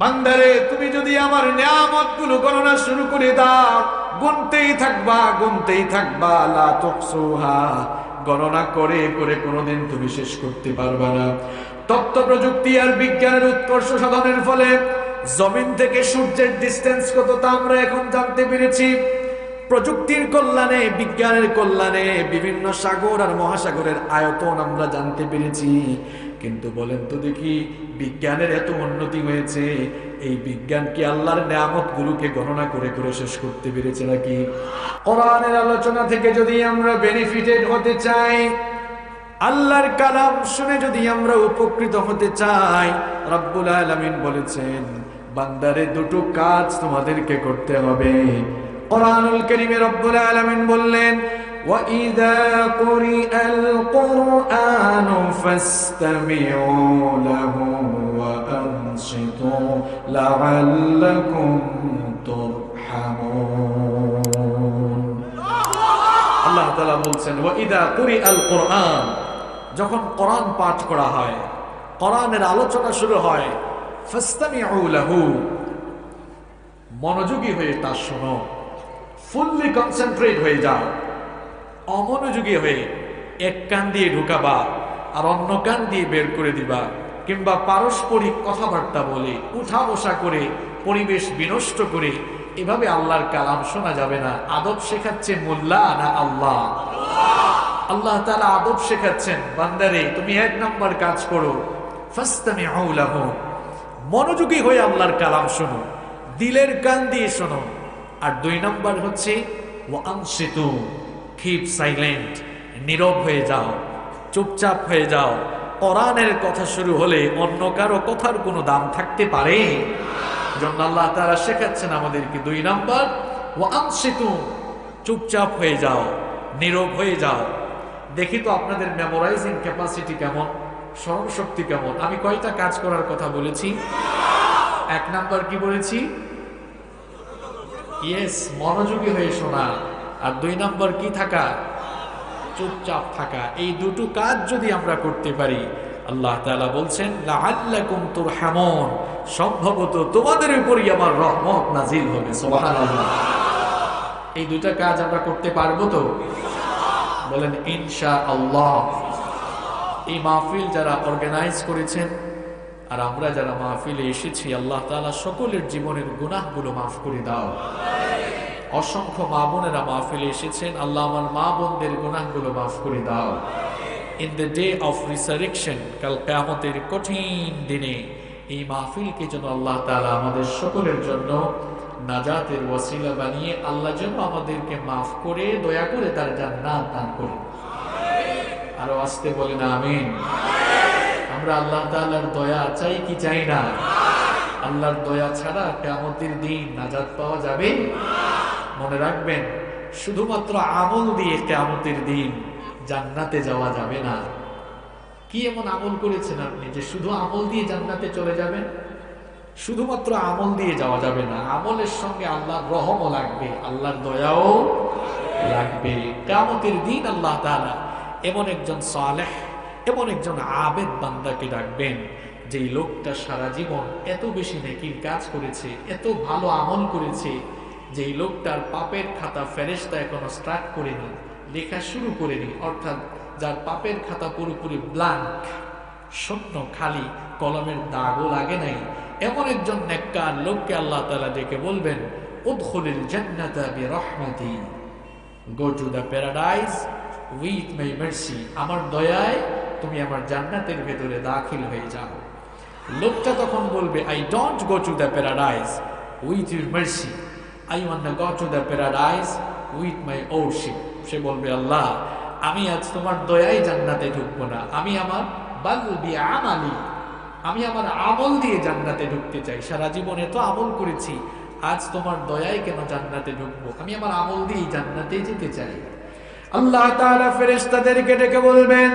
বান্দারে, তুমি যদি আমার নিয়ামতগুলো গণনা শুরু করে দাও, গুনতেই থাকবা গুনতেই থাকবা তুহসুহা গণনা করে করে কোনোদিন তুমি শেষ করতে পারবা না। তথ্য প্রযুক্তি আর বিজ্ঞানের উৎকর্ষ সাধনের ফলে জমিন থেকে সূর্যের ডিস্টেন্স কত তা আমরা এখন জানতে পেরেছি। প্রযুক্তির কল্যাণে, বিজ্ঞানের কল্যাণে বিভিন্ন সাগর আর মহাসাগরের আয়তন আমরা জানতে পেরেছি। কিন্তু বলেন তো দেখি, বিজ্ঞানের এত উন্নতি হয়েছে, এই বিজ্ঞান কি আল্লাহর নিয়ামত গুলোকে গণনা করে করে শেষ করতে পেরেছে নাকি? কোরআনের আলোচনা থেকে যদি আমরা বেনিফিটেড হতে চাই, আল্লাহর কালাম শুনে যদি আমরা উপকৃত হতে চাই, রব্বুল আলামিন বলেছেন, বান্দারে দুটো কাজ তোমাদেরকে করতে হবে। কোরআনুল কারীমে রব্বুল আলামিন বললেন وَإِذَا قُرِئَ الْقُرْآنُ فَاسْتَمِعُوا لَهُ وَأَنصِتُوا لَعَلَّكُمْ تُرْحَمُونَ আল্লাহ তাআলা বলছেন ওয়াইদা কুরি আল কোরআন যখন কোরআন পাঠ করা হয় কোরআনের আলোচনা শুরু হয় ফাস্তামিউ লাহু মনোযোগী হয়ে তা শোনো ফুললি কনসেন্ট্রেট হয়ে যাও অমনোযোগী হয়ে এক কান দিয়ে ঢুকাবা আর অন্য কান দিয়ে বের করে দিবা কিংবা পারস্পরিক কথাবার্তা বলে উঠা বসা করে, পরিবেশ বিনষ্ট করে এভাবে আল্লাহর কালাম শোনা যাবে না। আদব শেখাচ্ছে মোল্লা না আল্লাহ? আল্লাহ তালা আদব শেখাচ্ছেন, বান্দারে, তুমি এক নম্বর কাজ করো। ফাস্তামি আউলাহ মনোযোগী হয়ে আল্লাহর কালাম শোনো, দিলের কান দিয়ে শোনো। আর দুই নম্বর হচ্ছে ও আংশিতু কিপ সাইলেন্ট নীরব হয়ে যাও। চুপচাপ হয়ে যাও। কোরআনের কথা শুরু হলে অন্য কারও কথার কোনো দাম থাকতে পারে? জন্য তারা শেখাচ্ছেন আমাদেরকে দুই নাম্বার ও আংশিতু চুপচাপ হয়ে যাও, নীরব হয়ে যাও। দেখি তো আপনাদের মেমোরাইজিং ক্যাপাসিটি কেমন, স্মরণ শক্তি কেমন? আমি কয়টা কাজ করার কথা বলেছি? এক নাম্বার কি বলেছি? ইয়েস মনোযোগী হয়ে শোনা। আর দুই নম্বর কি থাকা? চুপচাপ থাকা। এই দুটো কাজ যদি আমরা করতে পারি, আল্লাহ তাআলা বলছেন, লাআল্লাকুম তুরহামুন। সম্ভবত তোমাদের উপরই আমার রহমত নাজিল হবে এই দুটা কাজ আমরা করতে পারব তো? বলেন ইনশা আল্লাহ এই মাহফিল যারা অর্গানাইজ করেছেন, আর আমরা যারা মাহফিলে এসেছি, আল্লাহ তাআলা সকলের জীবনের গুনাহগুলো মাফ করে দাও। অসংখ্য মা বোনেরা মাহফিলে এসেছেন। আল্লাহ আমার মা বোনদের গুনাহগুলো মাফ করে দাও। In the day of resurrection কাল কেয়ামতের কঠিন দিনে এই মাহফিলকে যেন আল্লাহ তাআলা আমাদের সকলের জন্য নাজাতের ওয়াসিলা বানিয়ে আল্লাহ যেন আমাদেরকে মাফ করে, দয়া করে তার জান্নাত দান করে আরও আসতে বলে না আমিন। আমরা আল্লাহ তাআলার দয়া চাই কি চাই না? আল্লাহর দয়া ছাড়া কেয়ামতের দিন নাজাত পাওয়া যাবে? মনে রাখবেন, শুধুমাত্র আমল দিয়ে কেয়ামতের দিন জান্নাতে যাওয়া যাবে না। কি এমন আমল করেছেন আপনি যে শুধু আমল দিয়ে জান্নাতে চলে যাবেন? শুধুমাত্র আমল দিয়ে যাওয়া যাবে না, আমলের সঙ্গে আল্লাহর রহমও লাগবে, আল্লাহর দয়াও লাগবে। কেয়ামতের দিন আল্লাহ তাআলা এমন একজন সালেহ, এমন একজন আবেদ বান্দাকে ডাকবেন, যেই লোকটা সারা জীবন এত বেশি নেকির কাজ করেছে, এত ভালো আমল করেছে যেই লোকটার পাপের খাতা ফেরেস্তা এখনও স্টার্ট করেনি, লেখা শুরু করেনি, অর্থাৎ যার পাপের খাতা পুরোপুরি ব্লাঙ্ক শূন্য খালি, কলমের দাগও লাগে নাই। এমন একজন নেককার লোককে আল্লাহ তালা ডেকে বলবেন, উদখুলিল জান্নাতা বিরহমাতি। Go to the paradise with my mercy আমার দয়ায় তুমি আমার জান্নাতের ভেতরে দাখিল হয়ে যাও। লোকটা তখন বলবে I don't go to the paradise with your mercy I want go to the paradise with my worship সে বলবে, আল্লাহ, আমি আজ তোমার দয়ায় জান্নাতে ঢুকবো না। আমি আমার বাল বি আমালি, আমি আমার আমল দিয়ে জান্নাতে ঢুকতে চাই। সারা জীবনে তো আমল করেছি, আজ তোমার দয়ায় কেন জান্নাতে ঢুকবো? আমি আমার আমল দিয়ে জান্নাতে যেতে চাই। আল্লাহ তাআলা ফেরেশতাদেরকে ডেকে বলবেন,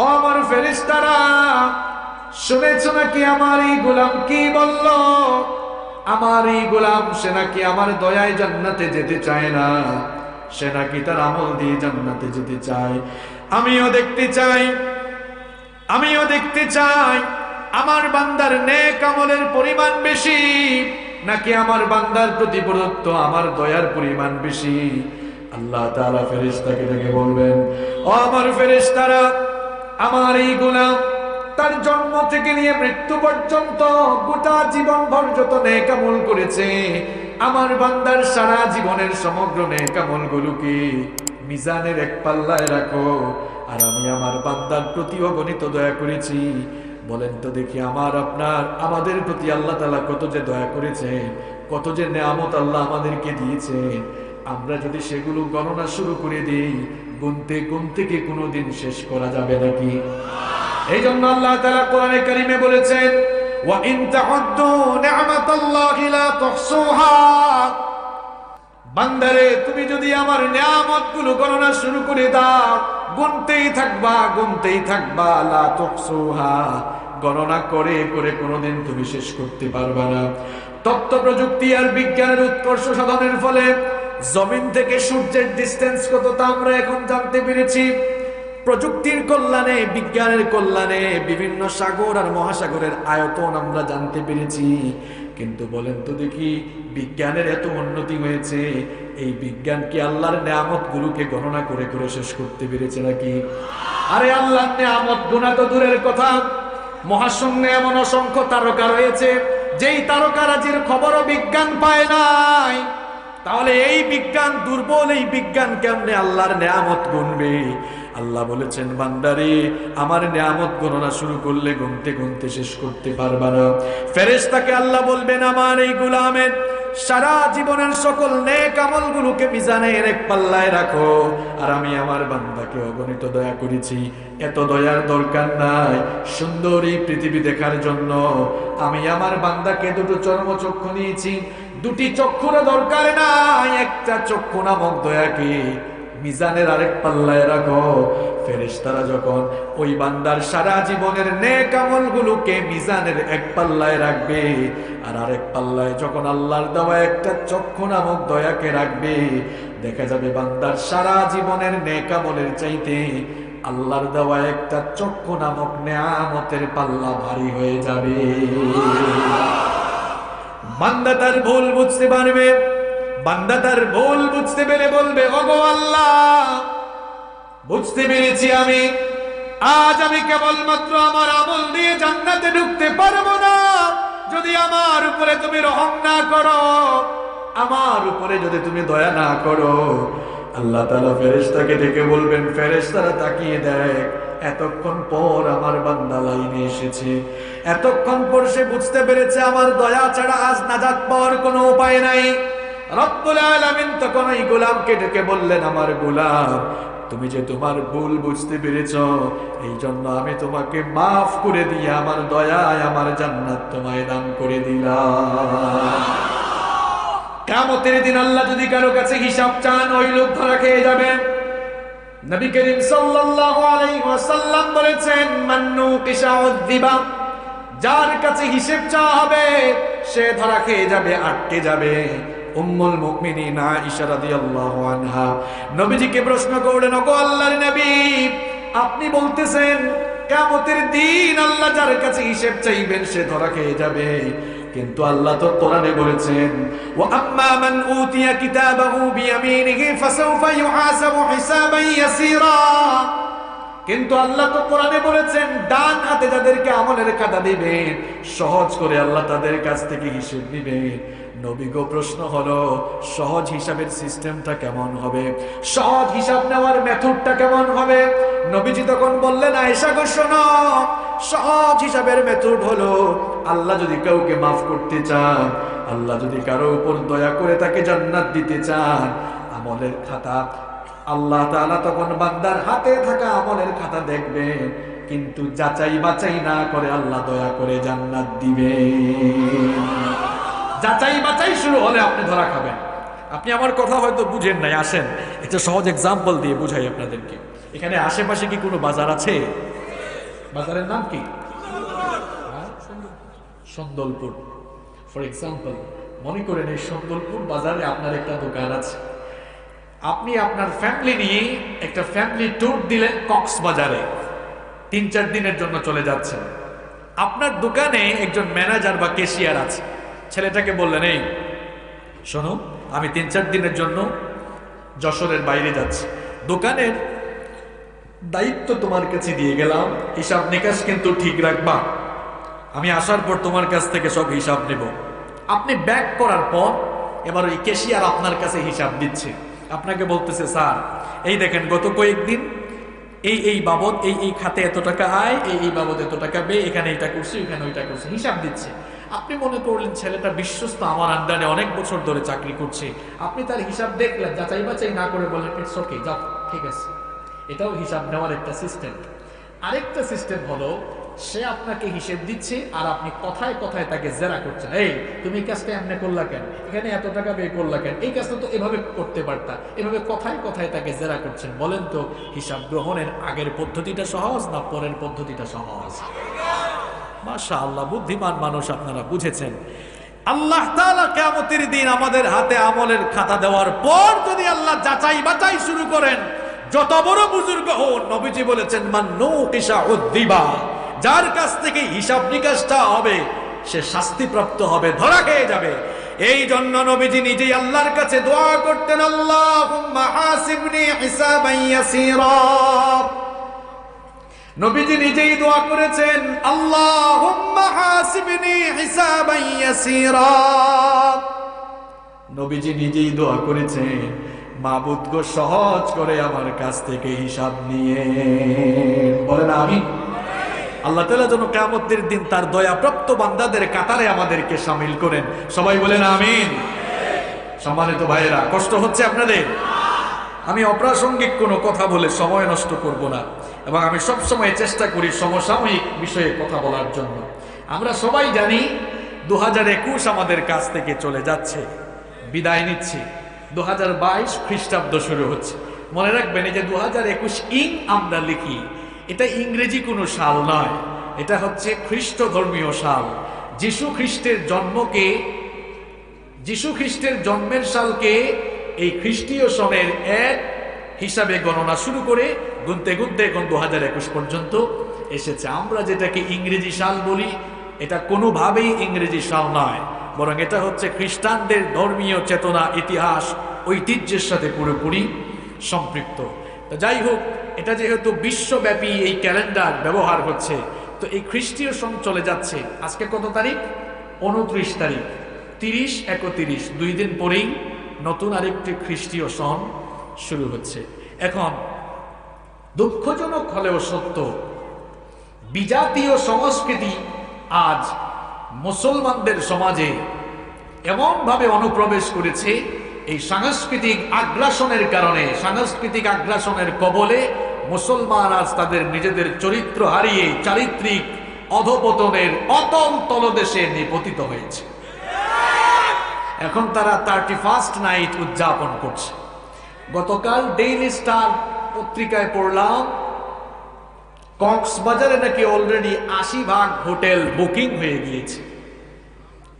ও আমার ফেরেশতারা, শুনেছো নাকি আমার এই গোলাম কি বলল? আমার এই গোলাম, সে নাকি আমার দয়ায় জান্নাতে যেতে চায় না। সে নাকি তার আমল দিয়ে জান্নাতে যেতে চায়। আমিও দেখতে চাই, আমিও দেখতে চাই, আমার বান্দার নেক আমলের পরিমাণ বেশি, নাকি আমার বান্দার প্রতি প্রদত্ত আমার দয়ার পরিমাণ বেশি। আল্লাহ তাআলা ফেরেশতাকে ডেকে বলবেন, ও আমার ফেরেশতারা, আমার এই গোলাম তার জন্ম থেকে নিয়ে মৃত্যু পর্যন্ত গোটা জীবন ভর যত নেক আমল করেছে, আমার বান্দার সারা জীবনের সমগ্র নেক আমলগুলোকে মিজানের এক পাল্লায় রাখো। আর আমি আমার বান্দার প্রতি অগণিত দয়া করেছি। বলেন তো দেখি আমার, আপনার, আমাদের প্রতি আল্লাহ তালা কত যে দয়া করেছেন, কত যে নেয়ামত আল্লাহ আমাদেরকে দিয়েছেন। আমরা যদি সেগুলো গণনা শুরু করে দিই, গুনতে গুনতে কি কোনোদিন শেষ করা যাবে নাকি? এই জন্য আল্লাহ তালা কোরআনে কারিমে বলেছেন বান্দারে, তুমি যদি আমার নিয়ামতগুলো গণনা শুরু করে দাও, গুনতেই থাকবা গুনতেই থাকবা, লা তুহসুহা। গণনা করে করে কোনোদিন তুমি শেষ করতে পারবা না। তথ্য প্রযুক্তি আর বিজ্ঞানের উৎকর্ষ সাধনের ফলে জমিন থেকে সূর্যের ডিস্টেন্স কত তা আমরা এখন জানতে পেরেছি? প্রযুক্তির কল্যাণে, বিজ্ঞানের কল্যাণে, বিভিন্ন সাগর আর মহাসাগরের আয়তন আমরা জানতে পেরেছি। কিন্তু বলেন তো দেখি, বিজ্ঞানের এত উন্নতি হয়েছে, এই বিজ্ঞান কি আল্লাহর নেয়ামত গুলোকে গণনা করে করে শেষ করতে পেরেছে নাকি? আরে আল্লাহর নেয়ামত গুণা তো দূরের কথা। মহাশূন্যে এমন অসংখ্য তারকা রয়েছে, যেই তারকারাজির খবরও বিজ্ঞান পায় নাই। তাহলে এই বিজ্ঞান দুর্বল, এই বিজ্ঞান কেমনে আল্লাহর নেয়ামত গুনবে? আল্লাহ বলেছেন, বান্দারে, আমার নেয়ামত গণনা শুরু করলে গুনতে গুনতে শেষ করতে পারবা না। ফেরেশতাকে আল্লাহ বলবেন, আমার এই গুলামের সারা জীবনের সকল নেক আমলগুলোকে মিজানের এক পাল্লায় রাখো, আর আমি আমার বান্দাকে অগণিত দয়া করেছি। এত দয়ার দরকার নাই, সুন্দর এই পৃথিবী দেখার জন্য। আমি আমার বান্দাকে দুটো চর্মচক্ষু নিয়েছি, দুটি চক্ষুর দরকার নাই, একটা চক্ষু নামক দয়াকে মিজানের আরেক পাল্লায় রাখো। ফেরেশতারা যখন ওই বান্দার সারা জীবনের নেক আমলগুলোকে মিজানের এক পাল্লায় রাখবে, আর আরেক পাল্লায় যখন আল্লাহর দেওয়া একটা চক্ষু নামক দয়াকে রাখবে, দেখা যাবে বান্দার সারা জীবনের নেক আমলের চাইতে আল্লাহর দেওয়া একটা চক্ষু নামক নেয়ামতের পাল্লা ভারী হয়ে যাবে। বান্দা তার ভুল বুঝতে পারবে। বান্দা তার ভুল বুঝতে পেরে বলবে, ওগো আল্লাহ, বুঝতে পেরেছি আমি। আজ আমি কেবলমাত্র আমার আমল দিয়ে জান্নাতে ঢুকতে পারব না। যদি আমার উপরে তুমি রহম না করো, আমার উপরে যদি তুমি দয়া না করো, আল্লাহ তালা ফেরেশতাকে ডেকে বলবেন, ফেরেশতারা তাকিয়ে দেখ, এতক্ষণ পর আমার বান্দা লাইনে এসেছে। এতক্ষণ পর সে বুঝতে পেরেছে আমার দয়া ছাড়া আজ নাজাত পাওয়ার কোনো উপায় নাই। রব্বুল আলামিন তখন ওই গোলামকে ডেকে বললেন, আমার গোলাম, তুমি যে তোমার ভুল বুঝতে পেরেছ এই জন্য আমি তোমাকে মাফ করে দিয়ে আমার দয়ায় আমার জান্নাত তোমায় দান করে দিলাম। কামতের দিন আল্লাহ যদি কারও কাছে হিসাব চান, ওই লোক ধরা খেয়ে যাবে। নবী করিম সাল্লাল্লাহু আলাইহি ওয়াসাল্লাম বলেছেন, মান্নু কিসাউদ্দিবা যার কাছে হিসেব চাওয়া হবে, সে ধরা খেয়ে যাবে, আটকে যাবে। উম্মুল মুমিনিন আয়েশা রাদিয়াল্লাহু আনহা। নবীজিকে প্রশ্ন করলেন, ওগো আল্লাহর নবী, আপনি বলতেছেন, কিয়ামতের দিন আল্লাহ যার কাছে হিসেব চাইবেন, সে ধরা খেয়ে যাবে। কিন্তু আল্লাহ তো কোরআনে বলেছেন, ওয়া আম্মা মান উতিয়া কিতাবাহু বিয়ামিনিহি ফাসাউফা ইউহাসাবু হিসাবান ইয়াসীরা। কিন্তু আল্লাহ তো কোরআনে বলেছেন, ডান হাতে যাদেরকে আমলের খাতা দিবেন, সহজ করে আল্লাহ তাদের কাছ থেকে হিসেব দিবেন। নবীগো, প্রশ্ন হলো, সহজ হিসাবের সিস্টেমটা কেমন হবে? সহজ হিসাব নেওয়ার মেথডটা কেমন হবে? নবীজি তখন বললেন, আয়েশা গো, শোনো, সহজ হিসাবের মেথড হলো, আল্লাহ যদি কাউকে মাফ করতে চান, আল্লাহ যদি কারও উপর দয়া করে তাকে জান্নাত দিতে চান, আমলের খাতা, আল্লাহ তাআলা তখন বান্দার হাতে থাকা আমলের খাতা দেখবেন, কিন্তু যাচাই বাছাই না করে আল্লাহ দয়া করে জান্নাত দিবে যাচাই বাচাই শুরু হলে আপনি ধরা খাবেন। আপনি আমার কথা হয়তো বুঝেন নাই, আসেন। একটা সহজ এক্সাম্পল দিয়ে বুঝাই আপনাদেরকে। এখানে আশেপাশে কি কোনো বাজার আছে? বাজারের নাম কি? সন্দলপুর ফর এক্সাম্পল মনে করেন এই সন্দলপুর বাজারে আপনার একটা দোকান আছে। আপনি আপনার ফ্যামিলি নিয়ে একটা ফ্যামিলি ট্যুর দিলেন কক্সবাজারে। তিন চার দিনের জন্য চলে যাচ্ছেন। আপনার দোকানে একজন ম্যানেজার বা কেশিয়ার আছে। ছেলেটাকে বললেন, এই, শোনো, আমি তিন চার দিনের জন্য যশোরের বাইরে যাচ্ছি। দোকানের দায়িত্ব তোমার কাছে দিয়ে গেলাম, হিসাব নিকাশ কিন্তু ঠিক রাখবা। আমি আসার পর তোমার কাছ থেকে সব হিসাব নেব। আপনি ব্যাক করার পর এবার ওই কেশিয়ার আপনার কাছে হিসাব দিচ্ছে। আপনাকে বলতেছে, স্যার, এই দেখেন, গত কয়েকদিন এই এই বাবদ, এই এই খাতে এত টাকা আয়, এই এই বাবদ এত টাকা বে এখানে এটা করছি, এখানে ওইটা করছি। হিসাব দিচ্ছে। আপনি মনে করলেন ছেলেটা বিশ্বস্ত আমার আন্ডারে অনেক বছর ধরে চাকরি করছে। আপনি তার হিসাব দেখলেন, যাচাই বাছাই না করে বললেন ইটস ওকে যাও, ঠিক আছে। এটাও হিসাব নেওয়ার একটা সিস্টেম আরেকটা সিস্টেম হলো, সে আপনাকে হিসেব দিচ্ছে আর আপনি কথায় কথায় তাকে জেরা করছেন। এই, তুমি এই কাজটা এমনি করলা কেন? এখানে এত টাকা ব্যয় করলা কেন? এই কাজটা তো এভাবে করতে পারতা। এভাবে কথায় কথায় তাকে জেরা করছেন। বলেন তো, হিসাব গ্রহণের আগের পদ্ধতিটা সহজ না পরের পদ্ধতিটা সহজ? মাশা আল্লাহ বুদ্ধিমান মানুষ আপনারা বুঝেছেন। আল্লাহ তাআলা দিন আমাদের হাতে আমলের খাতা দেওয়ার পর যদি আল্লাহ যাচাই বাছাই শুরু করেন, যত বড় বুজুর্গ হন নবীজি বলেছেন মান্নু কিসা উদ্দিবা যার কাছ থেকে হিসাব নিকাশটা হবে, সে শাস্তিপ্রাপ্ত হবে, ধরা খেয়ে যাবে। এই জন্য নবীজি নিজেই আল্লাহর কাছে দোয়া করতেন, আল্লাহুম্মা হাসিবনি হিসাবান ইয়াসীরা নবীজি নিজেই দোয়া করেছেন, আল্লাহুম্মা নবীজি নিজেই দোয়া করেছেন, মাবুদ সহজ করে আমার কাছ থেকে হিসাব নিয়ে। বলেন আমি আল্লাহ তাআলা যেন কিয়ামতের দিন তার দয়াপ্রাপ্ত বান্দাদের কাতারে আমাদেরকে সামিল করেন। সবাই বলেন, আমিন। সম্মানিত ভাইয়েরা, কষ্ট হচ্ছে আপনাদের? আমি অপ্রাসঙ্গিক কোনো কথা বলে সময় নষ্ট করব না। এবং আমি সব সময় চেষ্টা করি সমসাময়িক বিষয়ে কথা বলার জন্য। আমরা সবাই জানি দু একুশ আমাদের কাছ থেকে চলে যাচ্ছে। বিদায় নিচ্ছে। দু হাজার বাইশ খ্রিস্টাব্দ শুরু হচ্ছে। মনে রাখবেন, এই যে দু হাজার একুশ ইং আমরা লিখি, এটা ইংরেজি কোনো সাল নয়। এটা হচ্ছে খ্রিস্ট ধর্মীয় সাল। যিশু খ্রিস্টের জন্মকে, যিশু খ্রিস্টের জন্মের সালকে এই খ্রিস্টীয় সনের এক হিসাবে গণনা শুরু করে গুনতে গুনতে এখন দু হাজার একুশ পর্যন্ত এসেছে। আমরা যেটাকে ইংরেজি সাল বলি, এটা কোনোভাবেই ইংরেজি সাল নয়, বরং এটা হচ্ছে খ্রিস্টানদের ধর্মীয় চেতনা, ইতিহাস, ঐতিহ্যের সাথে পুরোপুরি সম্পৃক্ত। যাই হোক, এটা যেহেতু বিশ্বব্যাপী এই ক্যালেন্ডার ব্যবহার হচ্ছে, তো এই খ্রিস্টীয় সন চলে যাচ্ছে। আজকে কত তারিখ? উনত্রিশ তারিখ। তিরিশ একত্রিশ, দুই দিন পরেই নতুন আরেকটি খ্রিস্টীয় সন শুরু হচ্ছে। এখন, দুঃখজনক হলেও সত্য, বিজাতীয় সংস্কৃতি আজ মুসলমানদের সমাজে এমনভাবে অনুপ্রবেশ করেছে, এই সাংস্কৃতিক আগ্রাসনের কারণে, সাংস্কৃতিক আগ্রাসনের কবলে মুসলমান আজ তাদের নিজেদের চরিত্র হারিয়ে চারিত্রিক অধপতনের অতল তলদেশে নিপতিত হয়েছে। এখন তারা থার্টি ফার্স্ট নাইট উদযাপন করছে। গতকাল ডেইলি স্টার পত্রিকায় পড়লাম, কক্সবাজারে নাকি অলরেডি আশি ভাগ হোটেল বুকিং হয়ে গিয়েছে।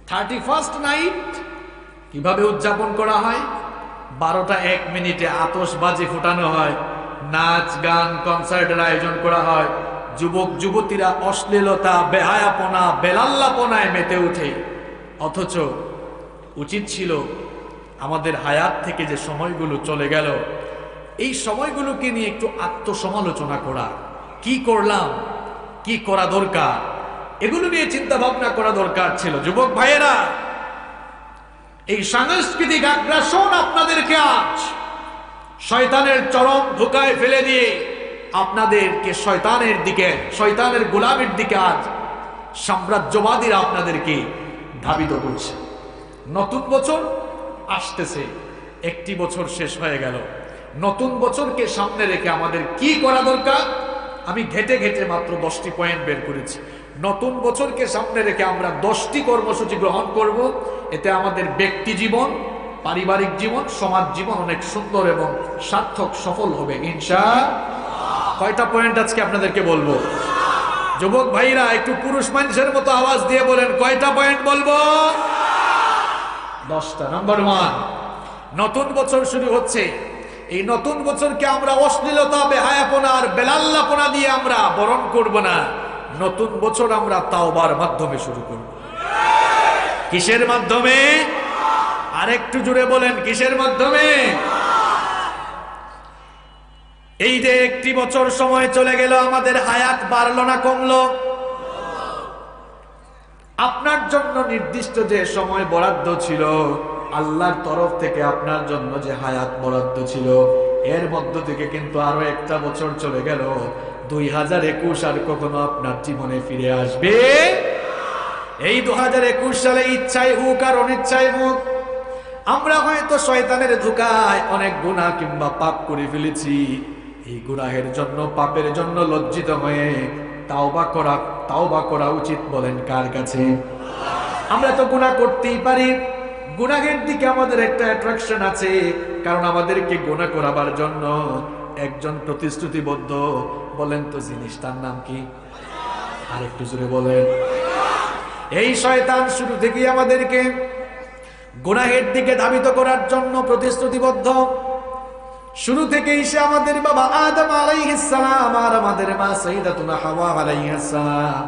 থার্টি ফার্স্ট নাইট কীভাবে উদযাপন করা হয়? বারোটা এক মিনিটে আতসবাজি ফুটানো হয়, নাচ, গান, কনসার্টের আয়োজন করা হয়। যুবক, যুবতীরা অশ্লীলতা, বেহায়াপনা, বেলাল্লাপনায় মেতে ওঠে। অথচ উচিত ছিল আমাদের হায়াত থেকে যে সময়গুলো চলে গেল, এই সময়গুলোকে নিয়ে একটু আত্মসমালোচনা করা। কি করলাম? কি করা দরকার? এগুলো নিয়ে চিন্তা ভাবনা করা দরকার ছিল। যুবক ভাইয়েরা, এই সাংস্কৃতিক আগ্রাসন আপনাদেরকে আজ শয়তানের চরম ধোকায় ফেলে দিয়ে আপনাদেরকে শয়তানের দিকে, শয়তানের গোলামের দিকে আজ সাম্রাজ্যবাদীরা আপনাদেরকে ধাবিত করছে। নতুন বছর আসতেছে। একটি বছর শেষ হয়ে গেল। নতুন বছরকে সামনে রেখে আমাদের কি করা দরকার? আমি ঘেটে ঘেটে মাত্র দশটি পয়েন্ট বের করেছি। নতুন বছরকে সামনে রেখে আমরা দশটি কর্মসূচি গ্রহণ করব। এতে আমাদের ব্যক্তি জীবন, পারিবারিক জীবন, সমাজ জীবন অনেক সুন্দর এবং সার্থক সফল হবে, ইনশা কয়টা পয়েন্ট আজকে আপনাদেরকে বলব? যুবক ভাইরা, একটু পুরুষ মানুষের মতো আওয়াজ দিয়ে বলেন, কয়টা পয়েন্ট বলব? দশটা। নাম্বার ওয়ান নতুন বছর শুরু হচ্ছে। এই নতুন বছরকে আমরা অশ্লীলতা, বেহায়াপনা আর বেলাল্লাপনা দিয়ে আমরা বরণ করব না। নতুন বছর আমরা তাওবার মাধ্যমে শুরু করব। কিসের মাধ্যমে? আরেকটু জুড়ে বলেন, কিসের মাধ্যমে? এই যে একটি বছর সময় চলে গেল, আমাদের হায়াত বাড়লো না, কমলো। আপনার জন্য নির্দিষ্ট যে সময় বরাদ্দ ছিল, আল্লাহর তরফ থেকে আপনার জন্য যে হায়াত বরাদ্দ ছিল, এর মধ্য থেকে কিন্তু আরও একটা বছর চলে গেল। দুই হাজার একুশ আর কখনো আপনার জীবনে ফিরে আসবে? এই দু হাজার একুশ সালে ইচ্ছাই হোক আর অনিচ্ছাই হোক, আমরা হয়তো শয়তানের ধোকায় অনেক গুনাহ কিংবা পাপ করে ফেলেছি। এই গুনাহের জন্য, পাপের জন্য লজ্জিত হয়ে তাওবা করা তাওবা করা উচিত বলেন কার কাছে? আমরা তো গুনাহ করতেই পারি। গুনাহের দিকে আমাদের একটা অ্যাট্রাকশন আছে, কারণ আমাদেরকে গুনাহ করাবার জন্য একজন প্রতিশ্রুতিবদ্ধ। বলেন তো জিনিসটার নাম কি? আরেকটু জোরে বলেন। এই শয়তান শুরু থেকেই আমাদেরকে গুনাহের দিকে ধাবিত করার জন্য প্রতিশ্রুতিবদ্ধ। শুরু থেকেই সে আমাদের বাবা আদম আলাইহিস সালাম আর আমাদের মা সাইদাতুনা হাওয়া আলাইহিস সালাম।